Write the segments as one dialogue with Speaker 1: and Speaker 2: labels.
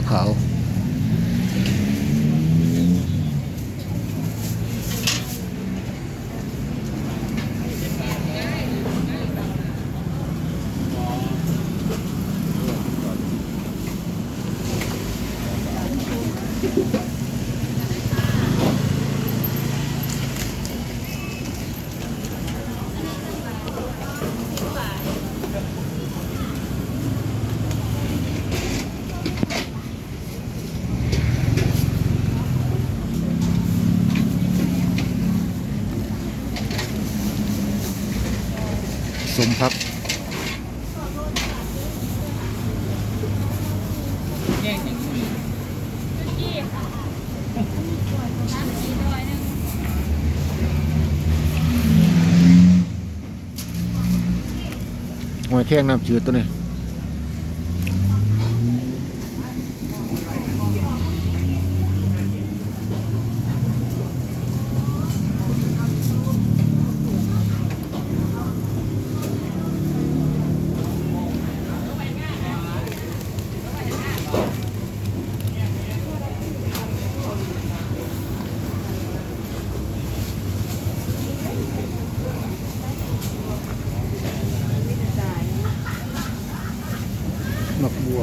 Speaker 1: ลาขา ข้งน้ำจืดตัวนี้ หมักบัว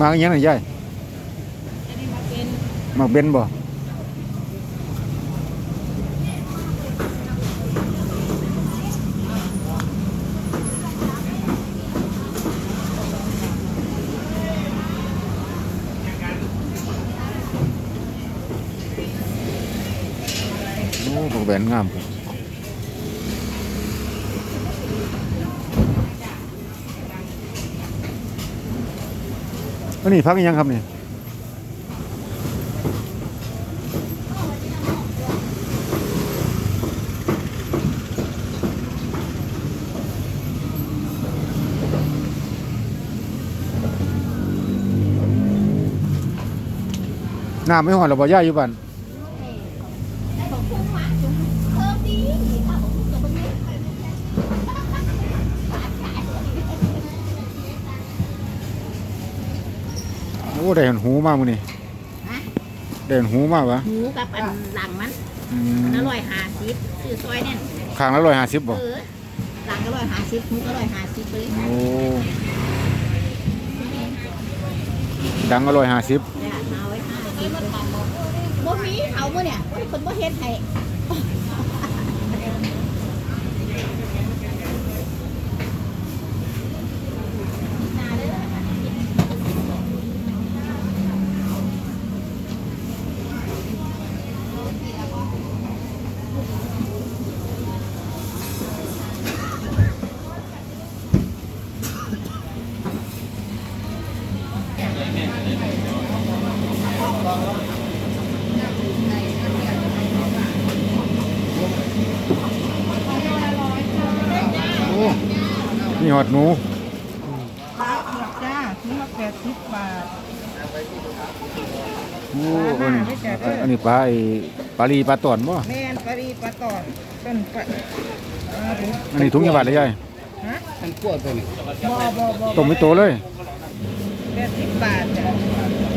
Speaker 1: มาอย่างไรยายหมักเบนบ่โอ้หมักเบนงามครับ อันนี้พักยังครับนี่น้ำไม่หอนหรอบ่ย่าอยู่บ้าน อ้ได้เห็นหูมากมื้อนี้
Speaker 2: ฮะ
Speaker 1: ได้เห็นหูมากวะ
Speaker 2: หมูกับอันหลังมัน
Speaker 1: อื
Speaker 2: มันอ
Speaker 1: ม
Speaker 2: ร่อยหาซิปซื้อซอยเนี่ย
Speaker 1: ข้างละร้อยห้าสิบบ่
Speaker 2: เออหลังก็ร้อยหาซิปหมูก็ร้อยหาซิปเลย
Speaker 1: โอ้ดังอร่อยห้าสิบ
Speaker 2: เนี่ยมาไว้หาซิปเลยบ่มีเขาบ่เนี่ยบ่มีคนบ่เฮ็ดให้ นี่
Speaker 1: หอดหนู
Speaker 3: ปลาเผือกจ้าถุงละแปดสิบบาท
Speaker 1: โอ้
Speaker 3: ปลา
Speaker 1: อัน
Speaker 3: หน้า
Speaker 1: นี้
Speaker 3: ไม่แก่เด้ออั
Speaker 1: อันนี้ปลาไอ้ปลาลีปลาตอนบ่
Speaker 3: แม่นปลาดีปลาตอนเป็นปลาอ่าถุง
Speaker 1: อันนี้ถุงยาบาดเลยยาย
Speaker 3: ฮะ
Speaker 4: มันกลัวตัวนี้
Speaker 3: บ่บ่บ่
Speaker 1: ต้มไม่โตเลย
Speaker 3: แปดสิบบาทจ้ะ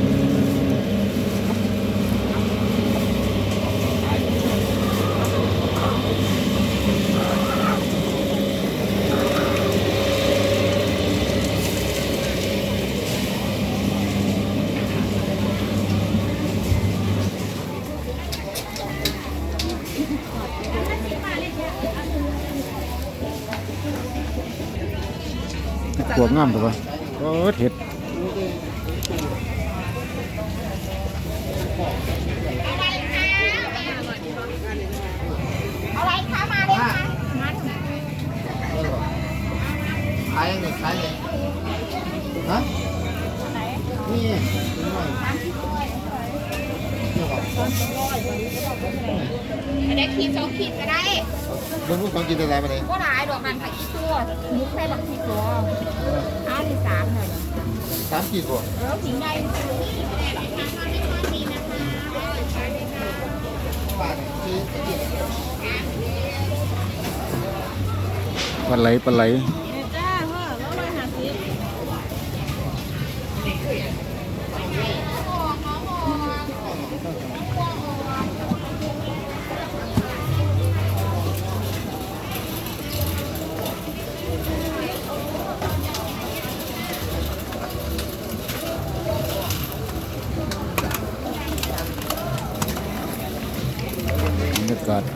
Speaker 1: ขวบงามตัวบ่โอ้เห็ด
Speaker 2: อะไรคะมาเลยค่ะ
Speaker 4: ขายยังไงขายยังไงฮะนี่หน่ อย
Speaker 2: อันนี้ขีดสองขีดก็ได้
Speaker 4: เรื่องพวกของกินอะไรมาเลย
Speaker 2: ก็หลายดอกมันผักอีตัวมุกใส่บักขีดตัวอ้าวที่สามหน่อย
Speaker 4: สามขีดบ่
Speaker 2: แล้วถึงได้
Speaker 4: บาทคือ
Speaker 1: ปลาไหลปลาไหล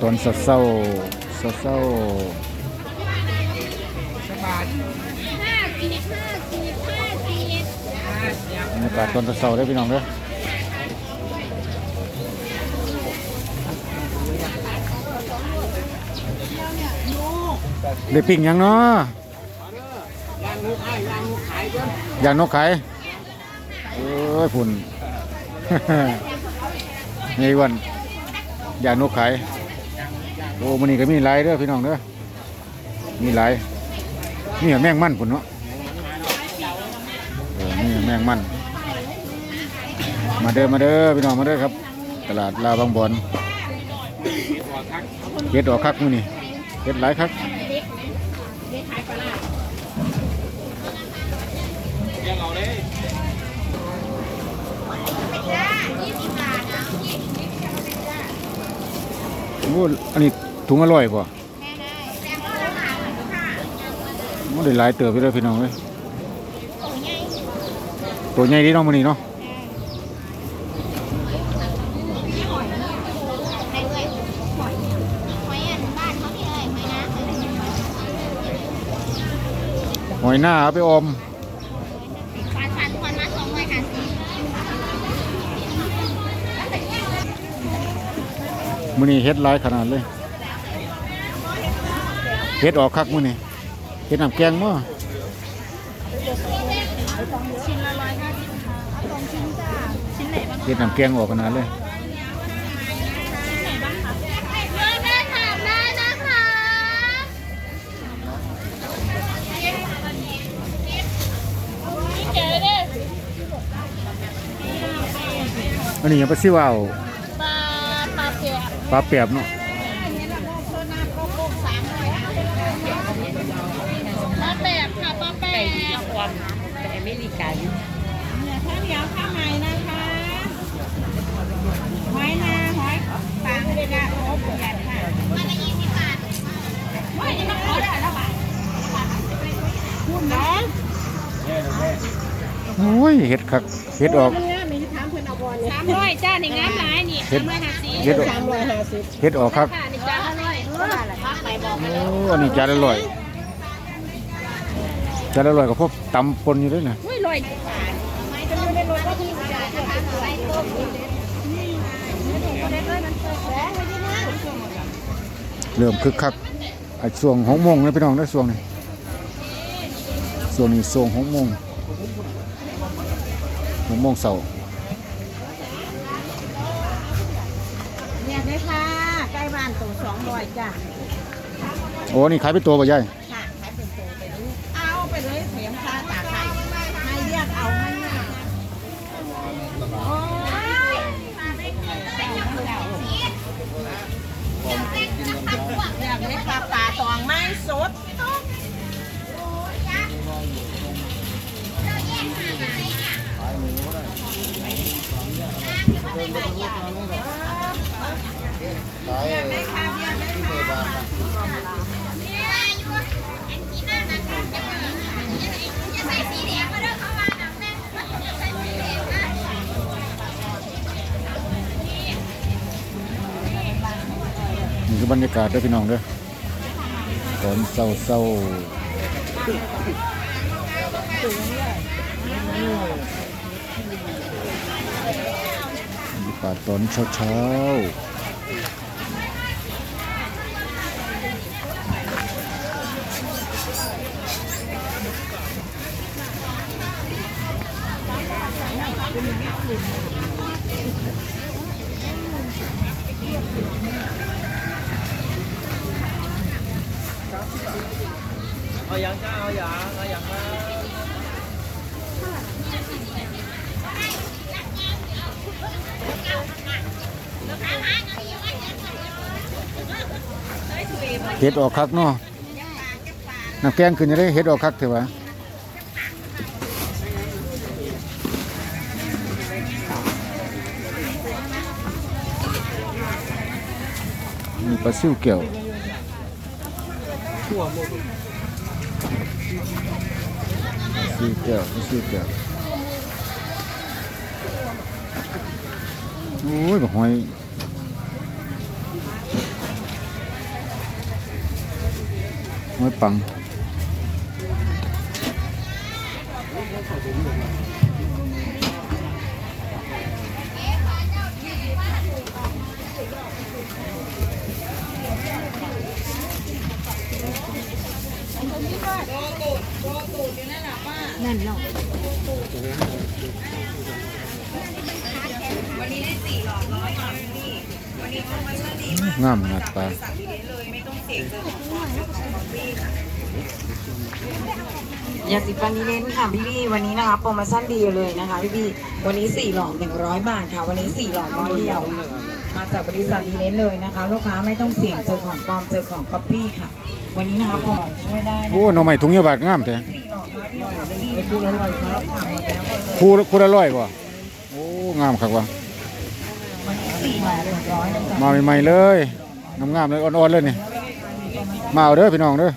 Speaker 1: ตอนเศร้าเศร้า
Speaker 2: สิบาสิบห้าบ
Speaker 1: รรยากาศตอนเศร้าได้พี่น้องเด้อได้ปิ้งยังเนาะ
Speaker 4: ยางลูกไอ้ย่างลูกขายเด้อ
Speaker 1: ย่างนกไข่โอ้ยฝุ่นนี่อ้วันอย่างนกไข่ โอ้มันนี่ก็มีหลายเด้อพี่น้องเด้อมีหลายนี่แมงมันฝุ่นเนาะเออนี่แมงมัน มาเด้อมาเด้อพี่น้องมาเด้อครับ ตลาดลาบางบอนเฮ็ดออกคักมือนี่เฮ็ดหลายคักโอ้อันนี้ ถุงอร่อยป่ะมันได้หลายเติบไปเลยพี่น้องเลยตัวใหญ่ดีเน้องมันนี่เนาะหอยหน้าเอาไปอมมันนี่เฮ็ดหลายขนาดเลย เฮ็ดออกคักมันนี่เฮ็ดน้ำแกงมั้ง
Speaker 2: ชิ้นละร้อยห้าสิบค่ะเอาสองชิ้นจ้าชิ้นไหนบ้าง
Speaker 1: เฮ็ดน้ำแกงออกขนาดเลย
Speaker 2: เลือกได้ถามได้นะคะนี่เก๋เด้
Speaker 1: อันนี้ยังไปซิว่าว
Speaker 2: ปลาปลาเปียก
Speaker 1: ปลาเปียบเนาะ
Speaker 2: ปลาแปบค่ะปลาแปบ
Speaker 3: แต่อเมริกาอยู่เนี่ยข้าวเหนียวข้าวใหม่นะคะหอยนาหอยตางเลยนะโอ้ประหยัดค่ะ
Speaker 2: มันละยี่สิบบาทเฮ้ยนี่มันขอได้แล้วบาท
Speaker 3: คุณน้อง
Speaker 1: โอ้ยเฮ็ดคักเฮ็ดออก
Speaker 3: มันเนี่ยมีถามเพิ่นเอาบอลเนี่ย
Speaker 2: สามร้อยจ้านี่งามหลายนี่
Speaker 1: เฮ็ด
Speaker 2: สามร้อยห้าสิบ
Speaker 1: เฮ็ดออก
Speaker 3: สามร้อยห้าสิบ
Speaker 1: เฮ็ดออกคัก
Speaker 2: ค่ะนี่จ้าอร่อยเออพักไปบอกมา
Speaker 1: โอ้อันนี้จานอร่อยจานอร่อยกับพวกตำปนอยู่ด้วยนะ
Speaker 2: อุ้ยลอยไม่จะอยู่ในรถก็ที่จ่ายนะคะใส่ต้มนี่นี่เด็กคนเล็กเลยมันเปิดแสงไว้ที่นั่น
Speaker 1: เริ่มคึกคักไอ้ช่วงหกโมงนะพี่น้องได้ช่วงนี้ช่วงนี้ช่วงหกโมง หกโมงเสาร์
Speaker 3: เนี่ยได้ค่ะใกล้บ้านตัวสองร้อยจ้ะ
Speaker 1: โอ้นี่ขายเป็นตัวป่ะยาย
Speaker 3: คือ
Speaker 4: บ
Speaker 1: รรยากาศเด้อพี่น้องเด้อตอนเศร้าเศร้าบรรยากาศตอนเช้าเช้า เฮ็ดออกคักเนาะน้ำแกงขึ้นจะได้เฮ็ดออกคักเถอะวะมีปลาซิวเกี่ยว ซิวแก้วซิวแก้วโอ้ยบักหอยหอยปัง งามหน้าตา
Speaker 3: ยาสีฟันนี้เน้นค่ะพี่พี่วันนี้นะคะโปรโมชั่นดีเลยนะคะพี่พี่วันนี้4หลอด100บาทค่ะวันนี้4หลอดร้อยเดียวมาจากบริษัทดีเน้นเลยนะคะ ลูกค้าไม่ต้องเสี่ยงเจอของปลอมเจอของก๊อปปี้ค่ะ วันนี้นะคะโปรโมชั่นช่วยได้นะ
Speaker 1: โอ้หน่อไม้ถุงยาบาดงามแท้
Speaker 3: คู่คู่ละ
Speaker 1: ร้อยบ่โอ้งามคักว่ะ
Speaker 3: วันนี้สี่หลอดหนึ่งร้อยนะจ๊ะ
Speaker 1: มาใหม่ๆเลยงามๆเลยอ่อนๆเลยนี่มาเอาเด้อพี่น้องเด้อ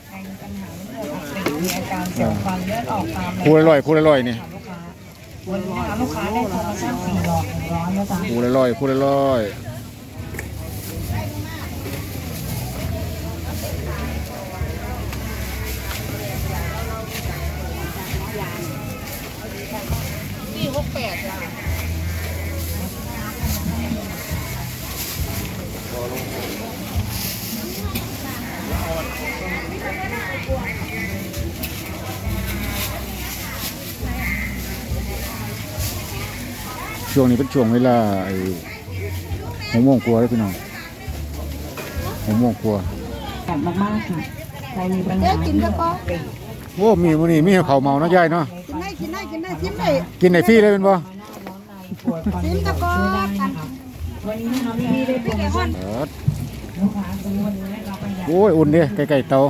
Speaker 3: มีอาการเสียวฟันเลือดออกตาม
Speaker 1: คู่ละร้อยคู่ละร้อยนี่
Speaker 3: ลูกค้าวันนี้นะคะลูกค้าได้โปรโมชั่นสี่หลอดหนึ่งร้อยนะจ๊ะ
Speaker 1: คูละร้อยคู่ละร้อย วงนี้เป็นช่วงเวลาไอ้หกโมงกว่าแล้วพี่น้องหกโมงกว่า
Speaker 3: แอบมากๆค่ะใครมีปัญหากินก็
Speaker 1: โอ้มีมื้อนี้มีข้าวเมาเนาะยายเนาะ
Speaker 2: กินได้กินได้กินได้ชิมได้
Speaker 1: กินได้ฟรีเลยเป็นบ่
Speaker 3: ซิมตะกอนวันนี้นะคะพี่ๆได้โปรโมชั่น
Speaker 1: เอิด
Speaker 3: ลูกค้าซื้อวันนี้ได้รับประหยัด
Speaker 1: โอ้ยอุ่นเด้ใกล้ๆเตา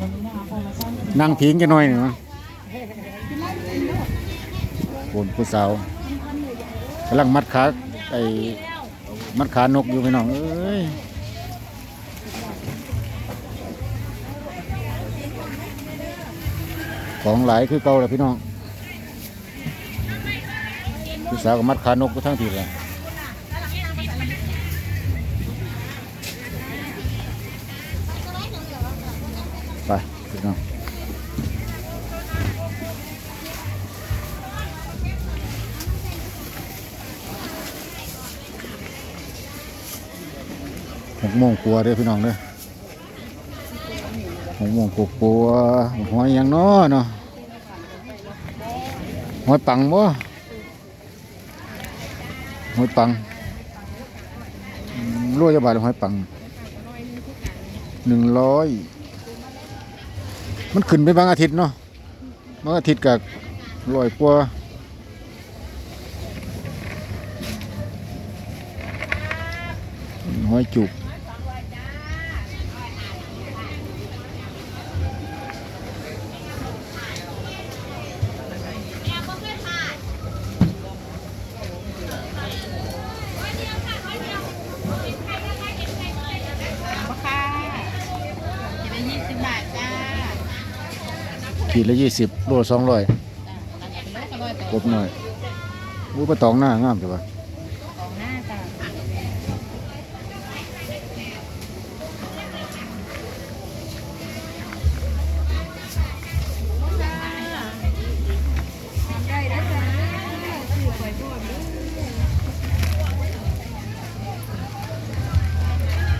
Speaker 3: วันนี้นะคะโปรโมชั่น
Speaker 1: นั่งพิงกันหน่อยหนึ่งนะโอนผู้สาวกำลังมัดขาไอ้มัดขานกอยู่พี่น้องเอ้ยของหลายคือเก่าแล้วพี่น้องพี่สาวก็มัดขานกก็ทั้งทีเลย กโมงกลัวเด้อพี่น้องเด้อหกโมงกลัวหอยยังน้อเนาะหอยปังบ่หอยปังอืมโลจะบาทหอยปังหนึ่งร้อยมันขึ้นไปบางอาทิตย์เนาะบางอาทิตย์กับร้อยกว่าหอยจุก
Speaker 2: ค่ะกินได้ยี่สิบบาทจ้า
Speaker 1: ขีดละยี่สิบโลสองร้อย
Speaker 2: กอร่อยแต่
Speaker 1: กบหน่อยบูปลาตองหน้างามใช่ปะ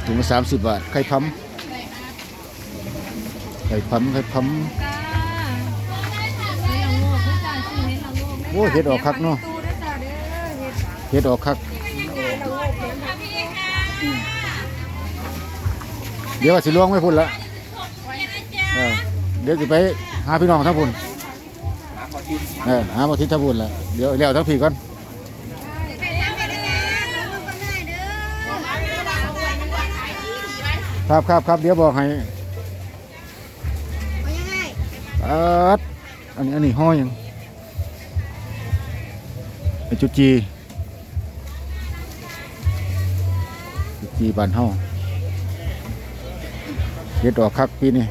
Speaker 1: ถุงละสามสิบบาท ไข่พัมไข่พัมไข่พัม โอ้ยเฮ็ดออกคักเนาะเฮ็ดออกคัก เดี๋ยวว่าสิล่วงไม่พุ่นละเออเดี๋ยวสิไปหาพี่น้องทั้งพุ่นเออหามาทิศทั้งพุ่นละเดี๋ยวเลี้ยวทั้งผีก่อนครับครับครับเดี๋ยวบอกให้อัดอันนี้อันนี้ห้อยยัง ไอจุจีจุจีบานเฮาเฮ็ดออกคักปีนี้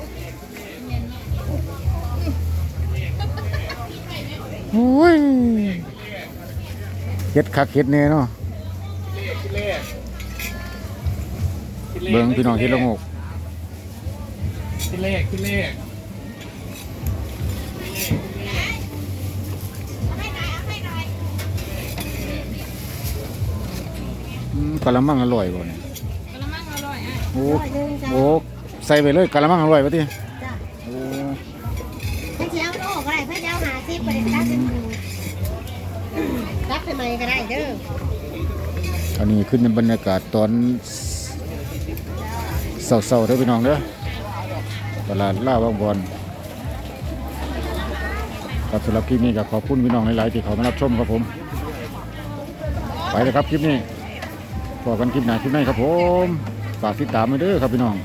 Speaker 1: โอ้ยเฮ็ดคักเฮ็ดแน่เนาะเบิ่งพี่น้องเฮ็ดละโงก
Speaker 4: ขึ้นเลขขึ้นเลข
Speaker 1: กะละมังอร่อยบ่เนี่ย
Speaker 2: กระมังอร่อยอะ
Speaker 1: โอ้
Speaker 2: ร้อยหนึ่งจ้ะ
Speaker 1: โอ้ใส่ไปเลยกะละมังอร่อยปะที
Speaker 2: จ้ะ
Speaker 1: โอ้
Speaker 2: เพื่อเจ้าโลกอะไรเพื่อเจ้าหาซิบไปเลยรับเป็นรับทำไมก็ได้เด้อ
Speaker 1: อันนี้ขึ้นในบรรยากาศตอนเศร้าๆเด้อพี่น้องเด้อตลาดล่าวังบอลครับสำหรับคลิปนี้ก็ขอบคุณพี่น้องหลายๆที่เขามารับชมครับผม ไปเลยครับคลิปนี้ พอกันคลิปหน้าคลิปหน้าครับผมฝากติดตามไว้เด้อครับพี่น้อง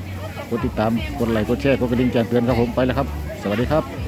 Speaker 1: กดติดตามกดไลค์กดแชร์กดกระดิ่งแจ้งเตือนครับผมไปแล้วครับ สวัสดีครับ